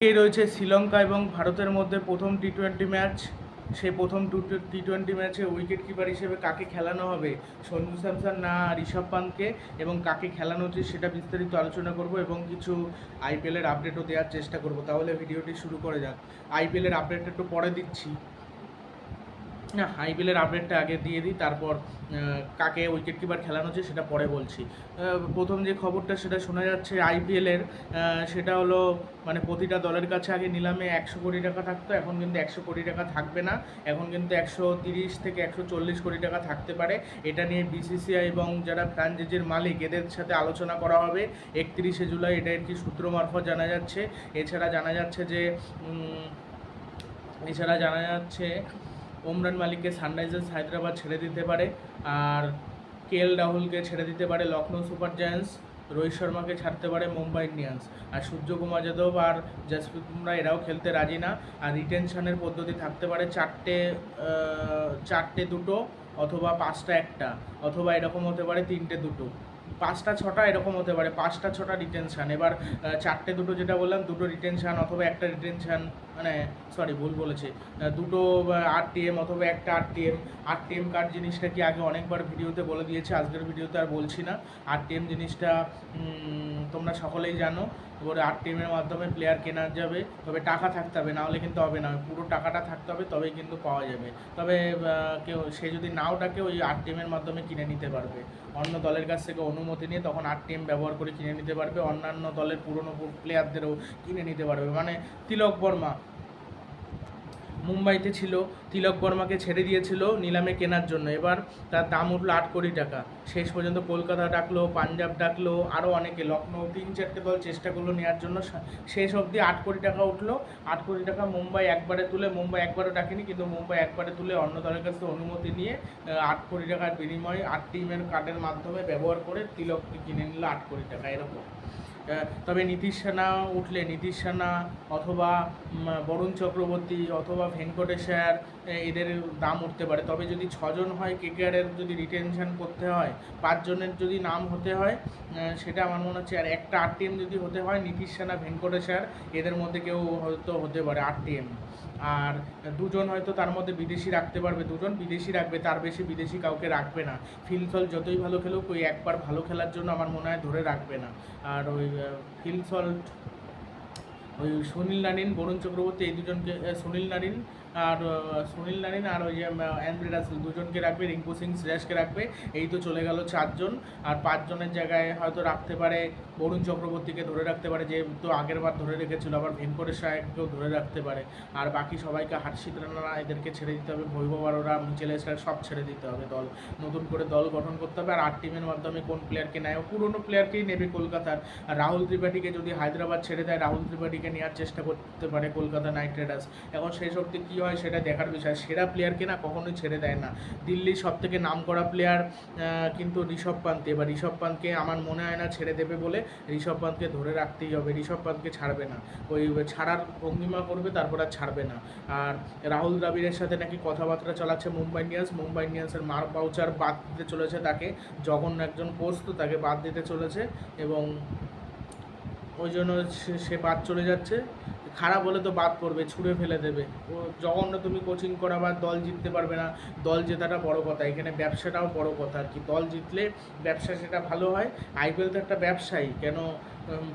রয়েছে শ্রীলঙ্কা এবং ভারতের মধ্যে প্রথম টি টোয়েন্টি ম্যাচ সেই প্রথম টু টি টোয়েন্টি ম্যাচে উইকেট কিপার হিসেবে কাকে খেলানো হবে? সঞ্জু স্যামসন না ঋষভ পান্তকে এবং কাকে খেলানো উচিত সেটা বিস্তারিত আলোচনা করব এবং কিছু আইপিএলের আপডেটও দেওয়ার চেষ্টা করব। তাহলে ভিডিওটি শুরু করে যাক। আইপিএলের আপডেটটা একটু পরে দিচ্ছি। না, আইপিএলের আপডেটটা আগে দিয়ে দিই, তারপর কাকে উইকেট কিপার খেলানো হচ্ছে সেটা পরে বলছি। প্রথম যে খবরটা সেটা শোনা যাচ্ছে আইপিএলের সেটা হলো মানে প্রতিটা দলের কাছে আগে নিলামে একশো কোটি টাকা থাকতো, এখন কিন্তু একশো কোটি টাকা থাকবে না, এখন কিন্তু একশো তিরিশ থেকে একশো চল্লিশ কোটি টাকা থাকতে পারে। এটা নিয়ে বিসিসিআই এবং যারা ফ্র্যাঞ্চাইজির মালিক, এদের সাথে আলোচনা করা হবে। একত্রিশে জুলাই এটা একটি সূত্র মারফত জানা যাচ্ছে। এছাড়া জানা যাচ্ছে যে এছাড়া জানা যাচ্ছে ওমরান মালিককে সানরাইজার্স হায়দ্রাবাদ ছেড়ে দিতে পারে। আর কে এল রাহুলকে ছেড়ে দিতে পারে লখনৌ সুপার জায়ান্টস, রোহিত শর্মাকে ছাড়তে পারে মুম্বাই ইন্ডিয়ান্স। আর সূর্যকুমার যাদব আর জসপ্রীত বুমরা এরাও খেলতে রাজি না। আর রিটেনশনের পদ্ধতি থাকতে পারে চারটে চারটে দুটো অথবা পাঁচটা একটা, অথবা এরকম হতে পারে তিনটে দুটো। পাঁচটা, ছটা এরকম হতে পারে, পাঁচটা, ছটা রিটেনশান। এবার চারটে দুটো যেটা বললাম, দুটো রিটেনশান অথবা একটা রিটেনশন মানে সরি ভুল বলেছে। দুটো আরটিএম অথবা একটা আরটিএম আরটিএম কার্ড জিনিসটা কি আগে অনেকবার ভিডিওতে বলে দিয়েছে, আজকের ভিডিওতে আর বলছি না। আরটিএম জিনিসটা তোমরা সকলেই জানো। এবারে আরটিএমের মাধ্যমে প্লেয়ার কেনা যাবে, তবে টাকা থাকতে হবে, নাহলে কিন্তু হবে না। পুরো টাকাটা থাকতে হবে, তবেই কিন্তু পাওয়া যাবে। তবে কেউ, সে যদি নাও ডাকে, ওই আরটিএমের মাধ্যমে কিনে নিতে পারবে। অন্য দলের কাছ থেকে অনুমতি নিয়ে তখন আরটিএম ব্যবহার করে কিনে নিতে পারবে। অন্যান্য দলের পুরনো প্লেয়ারদেরও কিনে নিতে পারবে। মানে তিলক বর্মা মুম্বাইতে ছিল, তিলক বর্মাকে ছেড়ে দিয়েছিল নিলামে কেনার জন্য। এবার তার দাম উঠল আট কোটি টাকা। শেষ পর্যন্ত কলকাতা ডাকলো, পাঞ্জাব ডাকলো আরও অনেকে। লখনৌ তিন চারটে দল চেষ্টা করল নেওয়ার জন্য। শেষ অবধি আট কোটি টাকা উঠল। আট কোটি টাকা মুম্বাই একবারে তুলে, মুম্বাই একবারও ডাকেনি, কিন্তু মুম্বাই একবারে তুলে অন্য দলের কাছ অনুমতি নিয়ে আট কোটি টাকার বিনিময়ে আট টিমের কার্ডের মাধ্যমে ব্যবহার করে তিলককে কিনে নিল আট কোটি টাকা, এরকম। তবে নীতিশ সেনা উঠলে, নীতিশ সেনা অথবা বরুণ চক্রবর্তী অথবা ভেঙ্কটেশ্বর এদের দাম উঠতে পারে। তবে যদি ছজন হয় কেকেআরের যদি রিটেনশন করতে হয়, পাঁচজনের যদি নাম হতে হয় সেটা আমার মনে হচ্ছে, আর একটা আরটিএম যদি হতে হয়, নীতিশ সেনা ভেঙ্কটেশ্বর এদের মধ্যে কেউ হয়তো হতে পারে আরটিএম আর দুজন হয়তো তার মধ্যে বিদেশি রাখতে পারবে, দুজন বিদেশি রাখবে, তার বেশি বিদেশি কাউকে রাখবে না। ফিলসল যতই ভালো খেলুক, ওই একবার ভালো খেলার জন্য আমার মনে হয় ধরে রাখবে না। আর ওই where hill salt ওই সুনীল নারিন, বরুণ চক্রবর্তী এই দুজনকে সুনীল নারিন আর সুনীল নারিন আর ওই অ্যান্ড্রে রাসেল দুজনকে রাখবে, রিঙ্কু সিং শ্রেয়াসকে রাখবে। এই তো চলে গেল চারজন। আর পাঁচজনের জায়গায় হয়তো রাখতে পারে, বরুণ চক্রবর্তীকে ধরে রাখতে পারে, যেহেতু আগের বার ধরে রেখেছিল, আবার ভেঙ্কটেশ রায়কেও ধরে রাখতে পারে। আর বাকি সবাইকে হার্ষিত রানা এদেরকে ছেড়ে দিতে হবে। বৈভব আরোরা মিচেল স্টার সব ছেড়ে দিতে হবে দল। নতুন করে দল গঠন করতে হবে। আর আট টিমের মাধ্যমে কোন প্লেয়ারকে নেয়? পুরনো প্লেয়ারকেই নেবে কলকাতার? রাহুল ত্রিপাঠীকে যদি হায়দ্রাবাদ ছেড়ে দেয়, রাহুল ত্রিপাঠীকে নেওয়ার চেষ্টা করতে পারে কলকাতা নাইট রাইডার্স। এখন সেই সত্যি কী হয় সেটা দেখার বিষয়। সেরা প্লেয়ারকে না কখনোই ছেড়ে দেয় না। দিল্লির সব থেকে নাম করা প্লেয়ার কিন্তু ঋষভ পান্তে। এবার ঋষভ পান্তকে আমার মনে হয় না ছেড়ে দেবে বলে ঋষভ পান্তকে ধরে রাখতেই হবে। ঋষভ পান্তকে ছাড়বে না। ওই ছাড়ার ভঙ্গিমা করবে, তারপর আর ছাড়বে না। আর রাহুল দ্রাবিড়ের সাথে নাকি কথাবার্তা চালাচ্ছে মুম্বাই ইন্ডিয়ান্স। মুম্বাই ইন্ডিয়ান্সের মার বাউচার বাদ দিতে চলেছে তাকে। জঘন্য একজন কোচ তো তাকে বাদ দিতে চলেছে। এবং ওই জন্য সে- বাদ চলে যাচ্ছে। খারাপ হলে তো বাদ পড়বে, ছুঁড়ে ফেলে দেবে। ও জঘন্য তুমি কোচিং করা বা দল জিততে পারবে না। দল জেতাটা বড় কথা, এখানে ব্যবসাটাও বড় কথা। আর কি দল জিতলে ব্যবসা সেটা ভালো হয়। আইপিএল তো একটা ব্যবসায়ী, কেন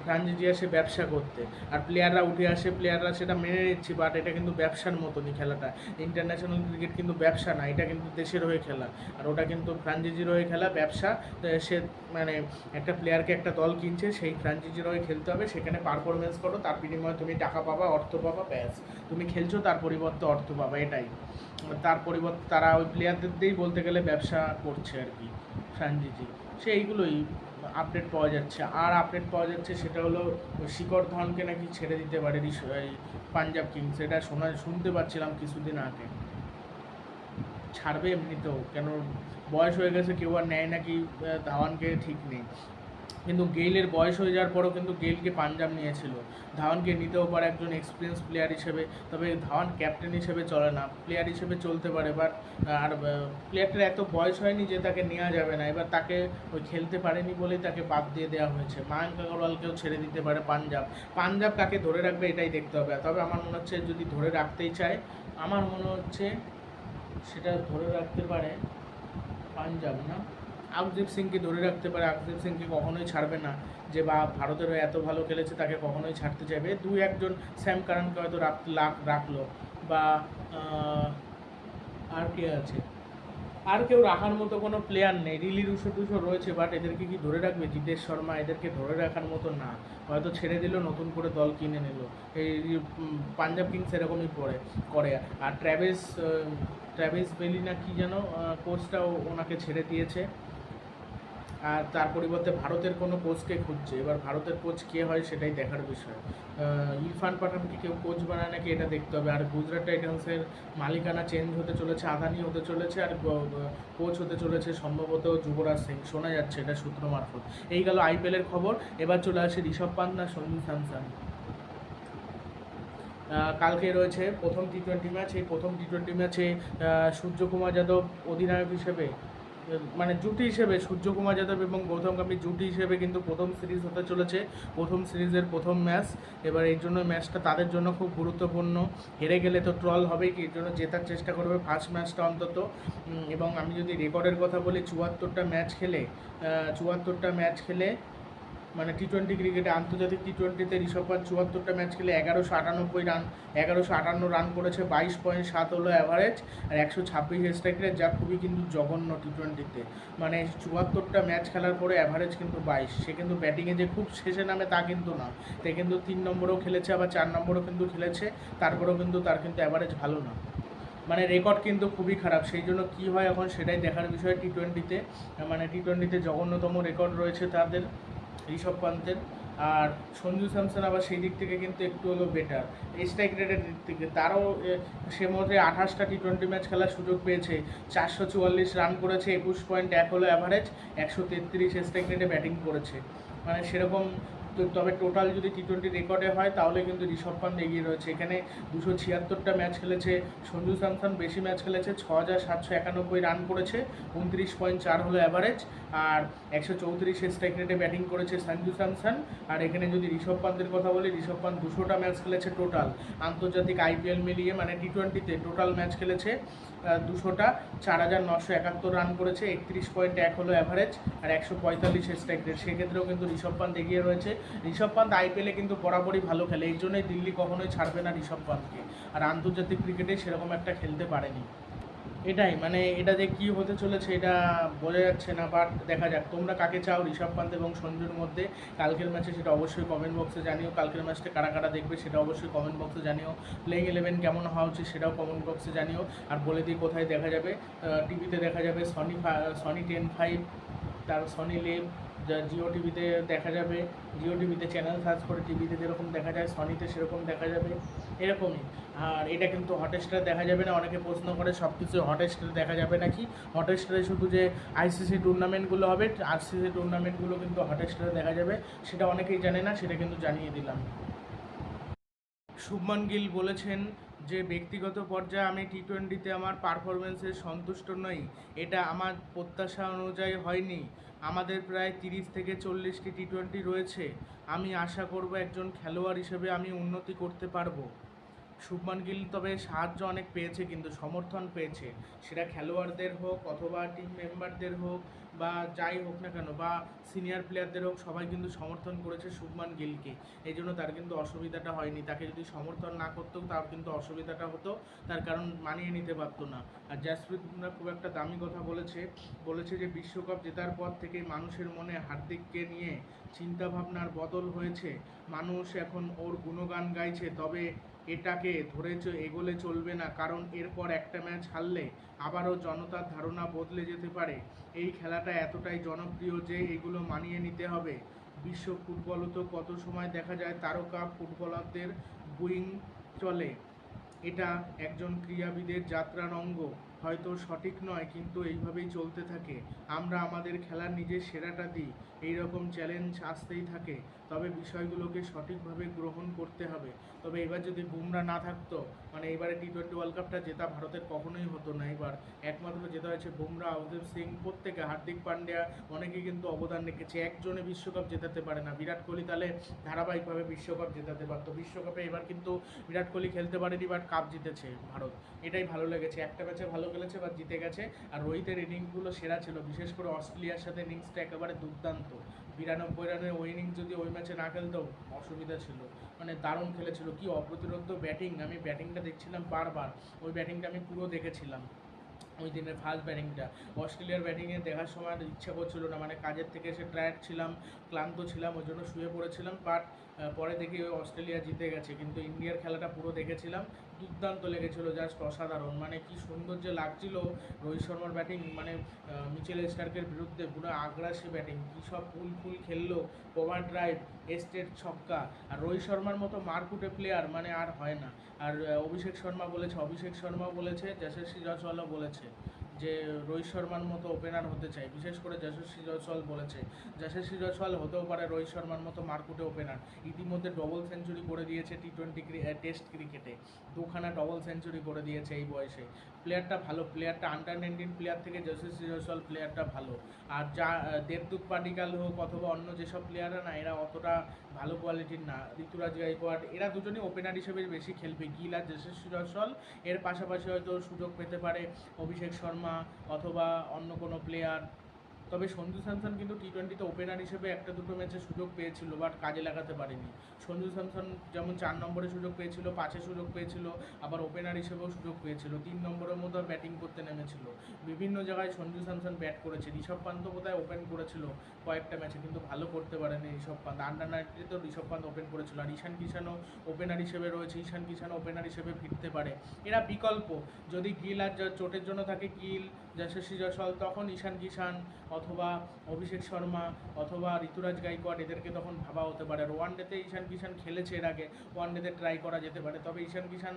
ফ্রাঞ্চাইজি আসে ব্যবসা করতে। আর প্লেয়াররা উঠে আসে, প্লেয়াররা সেটা মেনে নিচ্ছি বাট এটা কিন্তু ব্যবসার মতনই খেলাটা। ইন্টারন্যাশনাল ক্রিকেট কিন্তু ব্যবসা না, এটা কিন্তু দেশের হয়ে খেলা। আর ওটা কিন্তু ফ্রাঞ্চাইজির হয়ে খেলা, ব্যবসা সে মানে একটা প্লেয়ারকে একটা দল কিনছে, সেই ফ্রাঞ্চাইজির হয়ে খেলতে হবে, সেখানে পারফরমেন্স করো, তার বিনিময়ে তুমি টাকা পাবা, অর্থ পাবা, ব্যাস। তুমি খেলছো, তার পরিবর্তে অর্থ পাবা, এটাই। তার পরিবর্তে তারা ওই প্লেয়ারদের দিয়েই বলতে গেলে ব্যবসা করছে আর কি, ফ্রাঞ্চাইজি। সে এইগুলোই আপডেট পাওয়া যাচ্ছে। আর আপডেট পাওয়া যাচ্ছে সেটা হলো শিকর ধনকে নাকি ছেড়ে দিতে পারে পাঞ্জাব কিংস এটা শোনা, শুনতে পাচ্ছিলাম কিছুদিন আগে। ছাড়বে এমনিতেও। কেন, বয়স হয়ে গেছে, কেউ আর নেয় নাকি ধাওয়ানকে ঠিক নেই। কিন্তু গেইলের বয়স হয়ে যাওয়ার পরও কিন্তু গেইলকে পাঞ্জাব নিয়েছিল। ধাওয়ানকে নিতেও পারে একজন এক্সপিরিয়েন্স প্লেয়ার হিসেবে, তবে ধাওয়ান ক্যাপ্টেন হিসেবে চলে না। প্লেয়ার হিসেবে চলতে পারে বাট আর প্লেয়ারটার এত বয়স হয়নি যে তাকে নেওয়া যাবে না। এবার তাকে ওই খেলতে পারেনি বলেই তাকে বাদ দিয়ে দেওয়া হয়েছে। মায়াঙ্ক আগরওয়ালকেও ছেড়ে দিতে পারে পাঞ্জাব। পাঞ্জাব কাকে ধরে রাখবে এটাই দেখতে হবে। তবে আমার মনে হচ্ছে যদি ধরে রাখতেই চায়, আমার মনে হচ্ছে সেটা ধরে রাখতে পারে পাঞ্জাব, না? আকদীপ সিংকে ধরে রাখতে পারে আকদীপ সিংকে কখনোই ছাড়বে না। যে বা ভারতেরও এত ভালো খেলেছে তাকে কখনোই ছাড়তে চাইবে। দু একজন স্যাম কারণকে হয়তো রাখ রাখল। বা আর কে আছে? আর কেউ রাখার মতো কোনো প্লেয়ার নেই। রিলি রুশো টুশো রয়েছে বাট এদেরকে কি ধরে রাখবে? জিতেশ শর্মা এদেরকে ধরে রাখার মতো না। হয়তো ছেড়ে দিল, নতুন করে দল কিনে নিল। এই পাঞ্জাব কিংস এরকমই পড়ে, করে। আর ট্র্যাভেস ট্র্যাভেস বেলি না কি যেন কোচটাও ওনাকে ছেড়ে দিয়েছে। আর তার পরিবর্তে ভারতের কোনো কোচকে খুঁজছে। এবার ভারতের কোচ কে হয় সেটাই দেখার বিষয়। ইরফান পাঠানকে কেউ কোচ বানায় নাকি এটা দেখতে হবে। আর গুজরাট টাইটান্সের মালিকানা চেঞ্জ হতে চলেছে, আদানি হতে চলেছে, আর কোচ হতে চলেছে সম্ভবত যুবরাজ সিং। শোনা যাচ্ছে এটা সূত্র মারফত। এই গেল আইপিএলের খবর। এবার চলে আসে ঋষভ পান্ত না সঞ্জু স্যামসন। কালকে রয়েছে প্রথম টি টোয়েন্টি ম্যাচ এই প্রথম টি টোয়েন্টি ম্যাচে সূর্যকুমার যাদব অধিনায়ক হিসেবে মানে জুটি হিসেবে সূর্যকুমার যাদব এবং গৌতম গম্ভীর জুটি হিসেবে কিন্তু প্রথম সিরিজ হতে চলেছে, প্রথম সিরিজের প্রথম ম্যাচ। এবার এই জন্য ম্যাচটা তাদের জন্য খুব গুরুত্বপূর্ণ। হেরে গেলে তো ট্রল হবেই কি এর জন্য জেতার চেষ্টা করবে ফার্স্ট ম্যাচটা অন্তত। এবং আমি যদি রেকর্ডের কথা বলি, চুয়াত্তরটা ম্যাচ খেলে চুয়াত্তরটা ম্যাচ খেলে মানে টি টোয়েন্টি ক্রিকেটে আন্তর্জাতিক টি টোয়েন্টিতে ঋষভ পান্ত চুয়াত্তরটা ম্যাচ খেলে এগারোশো আটানব্বই রান এগারোশো আটান্ন রান করেছে, বাইশ পয়েন্ট সাত হলো অ্যাভারেজ আর একশো ছাব্বিশ স্ট্রাইক রেট যা খুবই কিন্তু জঘন্য টি টোয়েন্টিতে মানে চুয়াত্তরটা ম্যাচ খেলার পরে অ্যাভারেজ কিন্তু বাইশ। সে কিন্তু ব্যাটিংয়ে যে খুব শেষে নামে তা কিন্তু না। সে কিন্তু তিন নম্বরেও খেলেছে, আবার চার নম্বরও কিন্তু খেলেছে। তারপরেও কিন্তু তার কিন্তু অ্যাভারেজ ভালো না। মানে রেকর্ড কিন্তু খুবই খারাপ। সেই জন্য কী হয় এখন সেটাই দেখার বিষয় টি টোয়েন্টিতে মানে টি টোয়েন্টিতে জঘন্যতম রেকর্ড রয়েছে তাদের। ঋষভ পান্তের। আর সঞ্জু স্যামসন আবার সেই দিক থেকে কিন্তু একটু হলো বেটার স্ট্রাইক রেটের দিক থেকে তারও সে মধ্যে আঠাশটা টি টোয়েন্টি ম্যাচ খেলার সুযোগ পেয়েছে। চারশো চুয়াল্লিশ রান করেছে, একুশ পয়েন্ট এক হলো অ্যাভারেজ একশো তেত্রিশ স্ট্রাইক রেটে ব্যাটিং করেছে। মানে সেরকম তো তবে টোটাল যদি টি টোয়েন্টি রেকর্ডে হয়, তাহলে কিন্তু ঋষভ পান্ত এগিয়ে রয়েছে। এখানে দুশো ছিয়াত্তরটা ম্যাচ খেলেছে, সঞ্জু স্যামসন বেশি ম্যাচ খেলেছে, ছ হাজার সাতশো একানব্বই রান করেছে, উনত্রিশ পয়েন্ট চার হলো অ্যাভারেজ আর একশো চৌত্রিশ স্ট্রাইক রেটে ব্যাটিং করেছে সঞ্জু স্যামসন। আর এখানে যদি ঋষভ পান্তের কথা বলি, ঋষভ পান্ত দুশোটা ম্যাচ খেলেছে টোটাল আন্তর্জাতিক আইপিএল মিলিয়ে মানে টি টোয়েন্টিতে টোটাল ম্যাচ খেলেছে দুশোটা, চার হাজার নশো একাত্তর রান করেছে, একত্রিশ পয়েন্ট এক হলো অ্যাভারেজ আর একশো পঁয়তাল্লিশ স্ট্রাইক রেট সেক্ষেত্রেও কিন্তু ঋষভ পান্ত এগিয়ে রয়েছে। ঋষভ পান্ত আইপিএলে কিন্তু বরাবরই ভালো খেলে। এই জন্যই দিল্লি কখনোই ছাড়বে না ঋষভ পান্তকে। আর আন্তর্জাতিক ক্রিকেটে সেরকম একটা খেলতে পারেনি। এটাই মানে এটা যে কি হতে চলেছে এটা বোঝা যাচ্ছে না বাট দেখা যাক। তোমরা কাকে চাও ঋষভ পান্ত এবং সঞ্জুর মধ্যে? কালকের ম্যাচে সেটা অবশ্যই কমেন্ট বক্সে জানিও। কালকের ম্যাচটা কারা কারা দেখবে সেটা অবশ্যই কমেন্ট বক্সে জানিও। প্লেইং ইলেভেন কেমন হওয়া উচিত সেটাও কমেন্ট বক্সে জানিও। আর বলে দিই কোথায় দেখা যাবে? টিভিতে দেখা যাবে সনি সনি টেন ফাইভ তার সনি লেভ জিও টিভিতে দেখা যাবে জিও টিভিতে চ্যানেল সার্চ করে টিভিতে যেরকম দেখা যায় সনিতে সেরকম দেখা যাবে, এরকমই। আর এটা কিন্তু হটস্টারে দেখা যাবে না, অনেকে প্রশ্ন করে সব কিছু হটস্টারে দেখা যাবে নাকি? হটস্টারে শুধু যে আইসিসি টুর্নামেন্টগুলো হবে আরসিসি টুর্নামেন্টগুলো কিন্তু হটস্টারে দেখা যাবে, সেটা অনেকেই জানে না, সেটা কিন্তু জানিয়ে দিলাম। শুভমান গিল বলেছেন যে, ব্যক্তিগত পর্যায়ে আমি টি টোয়েন্টিতে আমার পারফরমেন্সে সন্তুষ্ট নই। এটা আমার প্রত্যাশা অনুযায়ী হয়নি। আমাদের প্রায় তিরিশ থেকে চল্লিশটি টি টোয়েন্টি রয়েছে। আমি আশা করব একজন খেলোয়াড় হিসেবে আমি উন্নতি করতে পারব। শুভমান গিল তবে সাহায্য অনেক পেয়েছে, কিন্তু সমর্থন পেয়েছে। সেটা খেলোয়াড়দের হোক অথবা টিম মেম্বারদের হোক বা যাই হোক না কেন বা সিনিয়র প্লেয়ারদের হোক, সবাই কিন্তু সমর্থন করেছে শুভমান গিলকে। এই জন্য তার কিন্তু অসুবিধাটা হয়নি। তাকে যদি সমর্থন না করতো, তার কিন্তু অসুবিধাটা হতো। তার কারণ মানিয়ে নিতে পারতো না। আর জাসপ্রীত বুমরা খুব একটা দামি কথা বলেছে। বলেছে যে বিশ্বকাপ জেতার পর থেকে মানুষের মনে হার্দিককে নিয়ে চিন্তাভাবনার বদল হয়েছে। মানুষ এখন ওর গুণগান গাইছে। তবে এটাকে ধরে এগোলে চলবে না। কারণ এরপর একটা ম্যাচ হারলে আবারও জনতার ধারণা বদলে যেতে পারে। এই খেলাটা এতটাই জনপ্রিয় যে এগুলো মানিয়ে নিতে হবে। বিশ্ব ফুটবলও তো কত সময় দেখা যায় তারকা ফুটবলারদের বুইং চলে। এটা একজন ক্রীড়াবিদের যাত্রার অঙ্গ। হয়তো সঠিক নয়, কিন্তু এইভাবেই চলতে থাকে। আমরা আমাদের খেলার নিজের সেরাটা দিই। এই রকম চ্যালেঞ্জ আসতেই থাকে। তবে বিষয়গুলোকে সঠিকভাবে গ্রহণ করতে হবে। তবে এবার যদি বুমরা না থাকতো মানে এবারে টি টোয়েন্টি ওয়ার্ল্ড কাপটা জেতা ভারতের কখনোই হতো না। এবার একমাত্র জেতা হয়েছে বুমরা অবদীপ সিং প্রত্যেকে, হার্দিক পান্ডিয়া, অনেকে কিন্তু অবদান রেখেছে। একজনে বিশ্বকাপ জেতাতে পারে না। বিরাট কোহলি তাহলে ধারাবাহিকভাবে বিশ্বকাপ জেতাতে পারতো। বিশ্বকাপে এবার কিন্তু বিরাট কোহলি খেলতে পারেনি বাট কাপ জিতেছে ভারত। এটাই ভালো লেগেছে। একটা ম্যাচে ভালো খেলেছে বা জিতে গেছে। আর রোহিতের ইনিংসগুলো সেরা ছিল। বিশেষ করে অস্ট্রেলিয়ার সাথে ইনিংসটা একেবারে দুর্দান্ত। বিরানব্বই রানের ওই ইনিংস যদি ওই ম্যাচে না খেলতো অসুবিধা ছিল। মানে দারুণ খেলেছিল। কি অপ্রতিরোধ ব্যাটিং আমি ব্যাটিংটা দেখছিলাম বারবার। ওই ব্যাটিংটা আমি পুরো দেখেছিলাম। ওই দিনের ফার্স্ট ব্যাটিংটা অস্ট্রেলিয়ার ব্যাটিংয়ে দেখার সময় ইচ্ছা করছিল না। মানে কাজের থেকে এসে টায়ার্ড ছিলাম, ক্লান্ত ছিলাম, ওই জন্য শুয়ে পড়েছিলাম। বাট পরে দেখি অস্ট্রেলিয়া জিতে গেছে। কিন্তু ইন্ডিয়ার খেলাটা পুরো দেখেছিলাম। দুর্দান্ত লেগেছিল, জাস্ট অসাধারণ। মানে কি সুন্দর যে লাগছিল রোহিত শর্মার ব্যাটিং মানে মিচেল স্টার্কের বিরুদ্ধে পুরো আগ্রাসী ব্যাটিং। কী সব ফুল ফুল খেললো ওভার ড্রাইভ, এস্টেট ছক্কা। আর রোহিত শর্মার মতো মারকুটে প্লেয়ার মানে আর হয় না। আর অভিষেক শর্মা বলেছে, অভিষেক শর্মা বলেছে, যশস্বী জয়সওয়ালও বলেছে। যে রোহিত শর্মার মতো ওপেনার হতে চাই, বিশেষ করে যশস্বী জয়সওয়াল বলেছে। যশস্বী জয়সওয়াল হতেও পারে রোহিত শর্মার মতো মারকুটে ওপেনার ইতিমধ্যে ডবল সেঞ্চুরি করে দিয়েছে টি টোয়েন্টি টেস্ট ক্রিকেটে দুখানা ডবল সেঞ্চুরি করে দিয়েছে এই বয়সে। প্লেয়ারটা ভালো প্লেয়ারটা আন্ডার নাইনটিন প্লেয়ার থেকে যশস্বী জয়সওয়াল প্লেয়ারটা ভালো। আর যা দেবদূত পাডিকাল হোক অথবা অন্য যেসব প্লেয়াররা না, এরা অতটা ভালো কোয়ালিটির না। ঋতুরাজ গাইকোয়াড, এরা দুজনেই ওপেনার হিসেবে বেশি খেলবে। গিল আর যশস্বী জয়সওয়াল এর পাশাপাশি হয়তো সুযোগ পেতে পারে অভিষেক শর্মা অথবা অন্য কোনো প্লেয়ার তবে সঞ্জু স্যামসন কিন্তু টি টোয়েন্টিতে ওপেনার হিসেবে একটা দুটো ম্যাচে সুযোগ পেয়েছিল বাট কাজে লাগাতে পারেনি। সঞ্জু স্যামসন যেমন চার নম্বরে সুযোগ পেয়েছিল, পাঁচে সুযোগ পেয়েছিল, আবার ওপেনার হিসেবেও সুযোগ পেয়েছিল। তিন নম্বরের মতো ব্যাটিং করতে নেমেছিল। বিভিন্ন জায়গায় সঞ্জু স্যামসন ব্যাট করেছে। ঋষভ পান্ত বোধহয় ওপেন করেছিল কয়েকটা ম্যাচে কিন্তু ভালো করতে পারেনি ঋষভ পান্ত। আন্ডার নাইনটিতেও ঋষভ পান্ত ওপেন করেছিল। আর ঈশান কিষানও ওপেনার হিসেবে রয়েছে। ঈশান কিষানও ওপেনার হিসেবে ফিরতে পারে। এরা বিকল্প। যদি গিল আর চোটের জন্য থাকে, গিল যশস্বী জয়সওয়াল তখন ঈশান কিষান অথবা অভিষেক শর্মা অথবা ঋতুরাজ গাইকোয়াড এদেরকে তখন ভাবা হতে পারে। আর ওয়ান ডেতে ঈশান কিষান খেলেছে এর আগে ওয়ান ডেতে ট্রাই করা যেতে পারে। তবে ঈশান কিষান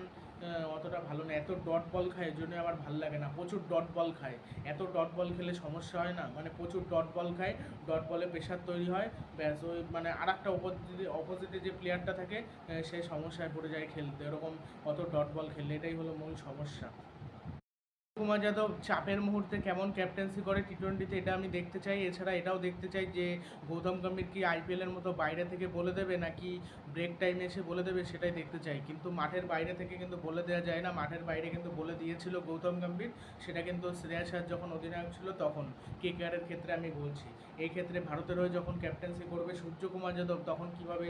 অতটা ভালো না। এত ডট বল খায়, এর জন্য আমার ভালো লাগে না। প্রচুর ডট বল খায়। এত ডট বল খেলে সমস্যা হয় না? মানে প্রচুর ডট বল খায় ডট বলে প্রেশার তৈরি হয়, ব্যাস, ওই মানে আর একটা অপোজিটে যে প্লেয়ারটা থাকে সে সমস্যায় পড়ে যায় খেলতে। এরকম অত ডট বল খেললে এটাই হলো মূল সমস্যা। কুমার যাদব চাপের মুহূর্তে কেমন ক্যাপ্টেন্সি করে টি টোয়েন্টিতে এটা আমি দেখতে চাই। এছাড়া এটাও দেখতে চাই যে, গৌতম গম্ভীর কি আইপিএলের মতো বাইরে থেকে বলে দেবে নাকি ব্রেক টাইমে এসে বলে দেবে সেটাই দেখতে চাই। কিন্তু মাঠের বাইরে থেকে কিন্তু বলে দেওয়া যায় না। মাঠের বাইরে কিন্তু বলে দিয়েছিল গৌতম গম্ভীর। সেটা কিন্তু শ্রেয়া আয়ার যখন অধিনায়ক ছিল তখন কে কেয়ারের ক্ষেত্রে আমি বলছি। এই ক্ষেত্রে ভারতের হয়ে যখন ক্যাপ্টেন্সি করবে সূর্যকুমার যাদব, তখন কীভাবে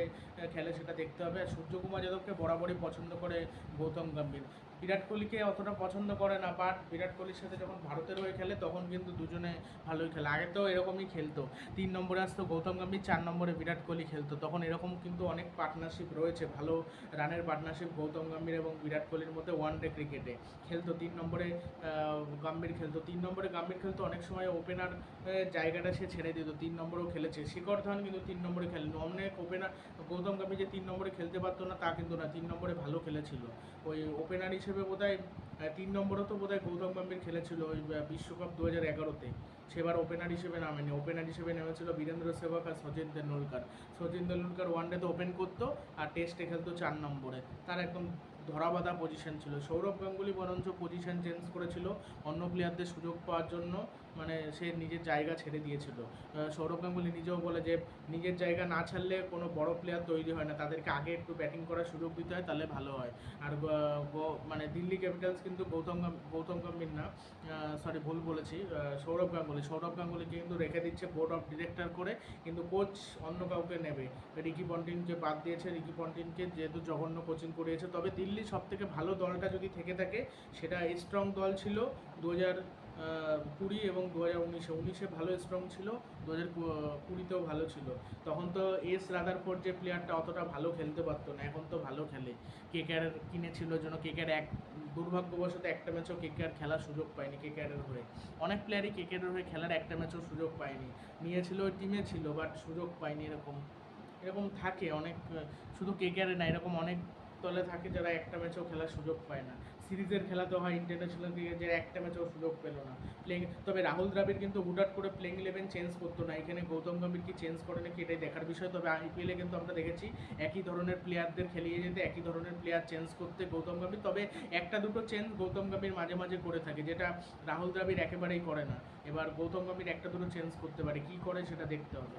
খেলে সেটা দেখতে হবে। আর সূর্যকুমার যাদবকে বরাবরই পছন্দ করে গৌতম গম্ভীর। বিরাট কোহলিকে অতটা পছন্দ করে না বাট বিরাট কোহলির সাথে যখন ভারতের হয়ে খেলে, তখন কিন্তু দুজনে ভালোই খেলে। আগে তো এরকমই খেলতো। তিন নম্বরে আসতো গৌতম গম্ভীর, চার নম্বরে বিরাট কোহলি খেলতো। তখন এরকম কিন্তু অনেক পার্টনারশিপ রয়েছে, ভালো রানের পার্টনারশিপ গৌতম গম্ভীর এবং বিরাট কোহলির মধ্যে ওয়ান ডে ক্রিকেটে খেলতো তিন নম্বরে গম্ভীর খেলতো। তিন নম্বরে গম্ভীর খেলতো, অনেক সময় ওপেনার জায়গাটা সে ছেড়ে দিত। তিন নম্বরেও খেলেছে। শিখর ধান কিন্তু তিন নম্বরে খেলেন। অনেক ওপেনার গৌতম গম্ভীর যে তিন নম্বরে খেলতে পারতো না, তা কিন্তু না। তিন নম্বরে ভালো খেলেছিল। ওই ওপেনার হিসেবে বোধহয় তিন নম্বরও তো বোধহয় গৌতম গম্ভীর খেলেছিল ওই বিশ্বকাপ দু হাজার এগারোতে। সেবার ওপেনার হিসেবে নামেনি। ওপেনার হিসেবে নেমেছিল বীরেন্দ্র সেবক আর সচিন তেন্ডুলকার। সচিন তেন্ডুলকার ওয়ান ডেতে ওপেন করতো আর টেস্টে খেলতো চার নম্বরে। তার একদম ধরাবাঁধা পজিশন ছিল। সৌরভ গাঙ্গুলি বরঞ্চ পজিশন চেঞ্জ করেছিল অন্য প্লেয়ারদের সুযোগ পাওয়ার জন্য। মানে সে নিজের জায়গা ছেড়ে দিয়েছিল। সৌরভ গাঙ্গুলি নিজেও বলে যে, নিজের জায়গা না ছাড়লে কোনো বড় প্লেয়ার তৈরি হয় না। তাদেরকে আগে একটু ব্যাটিং করার সুযোগ দিতে হয়, তাহলে ভালো হয়। আর মানে দিল্লি ক্যাপিটালস কিন্তু গৌতম গৌতম গম্ভীর না। সরি ভুল বলেছি। সৌরভ গাঙ্গুলি। সৌরভ গাঙ্গুলিকে কিন্তু রেখে দিচ্ছে বোর্ড অফ ডিরেক্টর করে, কিন্তু কোচ অন্য কাউকে নেবে। রিকি পন্টিনকে বাদ দিয়েছে। রিকি পন্টিনকে যেহেতু জঘন্য কোচিং করিয়েছে, তবে দিল্লি সব থেকে ভালো দলটা যদি থেকে থাকে, সেটা স্ট্রং দল ছিল দু হাজার কুড়ি এবং দু হাজার উনিশে। উনিশে ভালো স্ট্রং ছিল, দু হাজার কুড়িতেও ভালো ছিল। তখন তো এস রাদার ফোর যে প্লেয়ারটা অতটা ভালো খেলতে পারতো না, এখন তো ভালো খেলে। কেকেআর কিনেছিল জন্য কেকেআর এক, দুর্ভাগ্যবশত একটা ম্যাচও কেকেআর খেলার সুযোগ পায়নি কেকেআরের হয়ে। অনেক প্লেয়ারই কেকেআরের হয়ে খেলার একটা ম্যাচও সুযোগ পায়নি। নিয়েছিল টিমে ছিল বাট সুযোগ পায়নি এরকম। এরকম থাকে অনেক, শুধু কেকেআরে না, এরকম অনেক দলে থাকে যারা একটা ম্যাচেও খেলার সুযোগ পায় না। সিরিজের খেলাতে হয় ইন্টারন্যাশনাল ক্রিকেটের একটা ম্যাচেও সুযোগ পেল না। প্লেইং তবে রাহুল দ্রাবিড় কিন্তু হুটহাট করে প্লেইং ইলেভেন চেঞ্জ করতো না। এখানে গৌতম গম্ভীর কি চেঞ্জ করে নাকি এটাই দেখার বিষয়। তবে আইপিএলে কিন্তু আমরা দেখেছি একই ধরনের প্লেয়ারদের খেলিয়ে যেতে, একই ধরনের প্লেয়ার চেঞ্জ করতে গৌতম গম্ভীর। তবে একটা দুটো চেঞ্জ গৌতম গম্ভীর মাঝে মাঝে করে থাকে, যেটা রাহুল দ্রাবিড় একেবারেই করে না। এবার গৌতম গম্ভীর একটা দুটো চেঞ্জ করতে পারে। কি করে সেটা দেখতে হবে।